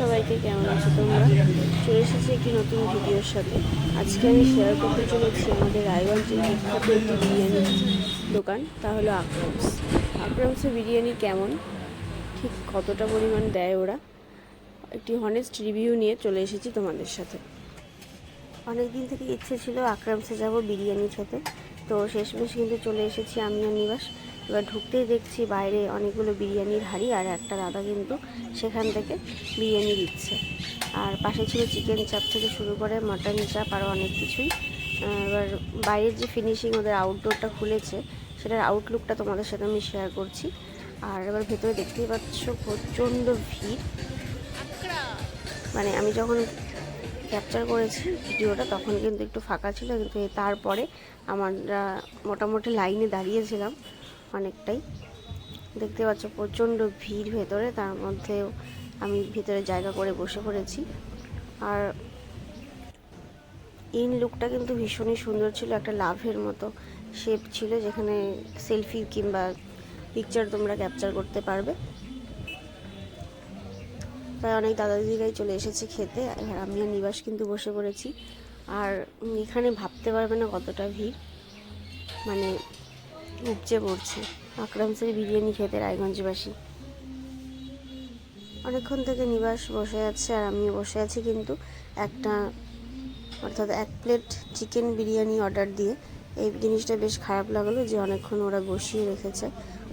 সবাইকে কেমন আছো তোমরা? চলে এসেছি একটি নতুন ভিডিওর সাথে। আজকে আমি শেয়ার করতে চলেছি আমাদের রায়গঞ্জের বিখ্যাত একটি বিরিয়ানি দোকান, তা হলো আক্রামস আক্রামসের বিরিয়ানি কেমন? ঠিক কতটা পরিমাণ দেয় ওরা? একটি হনেস্ট রিভিউ নিয়ে চলে এসেছি তোমাদের সাথে। অনেক দিন থেকে ইচ্ছে ছিল আক্রামসে যাব বিরিয়ানি খেতে তো শেষমেশ কিন্তু চলে এসেছি আমিও নিবাস। এবার ঢুকতেই দেখছি বাইরে অনেকগুলো বিরিয়ানির হাঁড়ি আর একটা দাদা কিন্তু সেখান থেকে বিরিয়ানি দিচ্ছে। আর পাশে ছিল চিকেন চাপ থেকে শুরু করে মাটন চাপ আরও অনেক কিছুই। এবার বাইরের যে ফিনিশিং ওদের আউটডোরটা খুলেছে, সেটার আউটলুকটা তোমাদের সাথে আমি শেয়ার করছি। আর এবার ভেতরে দেখতেই পাচ্ছ প্রচণ্ড ভিড়। মানে আমি যখন ক্যাপচার করেছি ভিডিওটা, তখন কিন্তু একটু ফাঁকা ছিল, কিন্তু তারপরে আমরা মোটামুটি লাইনে দাঁড়িয়েছিলাম। অনেকটাই। দেখতে পাচ্ছ প্রচণ্ড ভিড় ভেতরে, তার মধ্যেও আমি ভিতরে জায়গা করে বসে পড়েছি। আর ইন লুকটা কিন্তু ভীষণই সুন্দর ছিল, একটা লাভের মতো শেপ ছিল, যেখানে সেলফি কিংবা পিকচার তোমরা ক্যাপচার করতে পারবে। প্রায় অনেক দাদা দিদিরাই চলে এসেছে খেতে, আর আমি আর নিবাস কিন্তু বসে পড়েছি। আর এখানে ভাবতে পারবে না কতটা ভিড়। মানে উপচে পড়ছে। আকরামসের বিরিয়ানি খেতে রায়গঞ্জবাসী। অনেকক্ষণ থেকে নিবাস বসে আছে আর আমিও বসে আছি কিন্তু একটা, অর্থাৎ এক প্লেট চিকেন বিরিয়ানি অর্ডার দিয়ে এই জিনিসটা বেশ খারাপ লাগল যে অনেকক্ষণ ওরা বসিয়ে রেখেছে।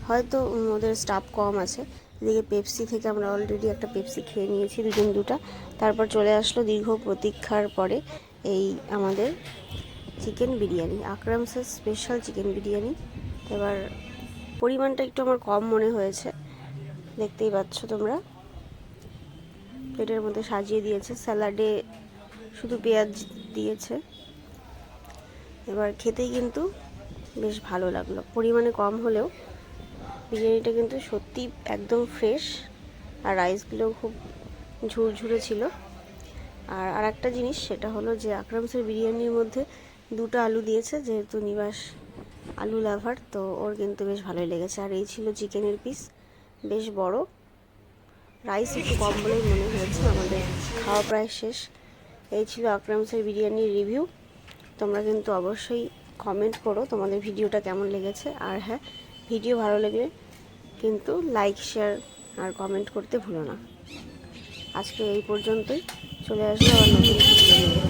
হয়তো ওদের স্টাফ কম আছে। এদিকে পেপসি থেকে আমরা অলরেডি একটা পেপসি খেয়ে নিয়েছি দুজন দুটা। তারপর চলে আসলো দীর্ঘ প্রতীক্ষার পরে এই আমাদের চিকেন বিরিয়ানি। আকরামসের স্পেশাল চিকেন বিরিয়ানি। এবার পরিমাণটা একটু আমার কম মনে হয়েছে। দেখতেই পাচ্ছ তোমরা। প্লেটের মধ্যে সাজিয়ে দিয়েছে। স্যালাডে শুধু পেঁয়াজ দিয়েছে। এবার খেতেই কিন্তু বেশ ভালো লাগল। পরিমাণে কম হলেও বিরিয়ানিটা কিন্তু সত্যি একদম ফ্রেশ আর রাইসগুলো খুব ঝুরঝুরে ছিল। আর আরেকটা জিনিস সেটা হলো যে আকরামসের বিরিয়ানির মধ্যে দুটো আলু দিয়েছে, যেহেতু নিবাস আলু লাভার, তো ওর কিন্তু বেশ ভালোই লেগেছে। আর এই ছিল চিকেনের পিস বেশ বড়। রাইস একটু কম বলেই মনে হয়েছে, আমাদের খাওয়া প্রায় শেষ। এই ছিল আকরামসের বিরিয়ানির রিভিউ তোমরা কিন্তু অবশ্যই কমেন্ট করো তোমাদের ভিডিওটা কেমন লেগেছে। আর হ্যাঁ ভিডিও ভালো লাগলে কিন্তু লাইক শেয়ার আর কমেন্ট করতে ভুলো না। আজকে এই পর্যন্তই। চলে আসব আমার নতুন ভিডিও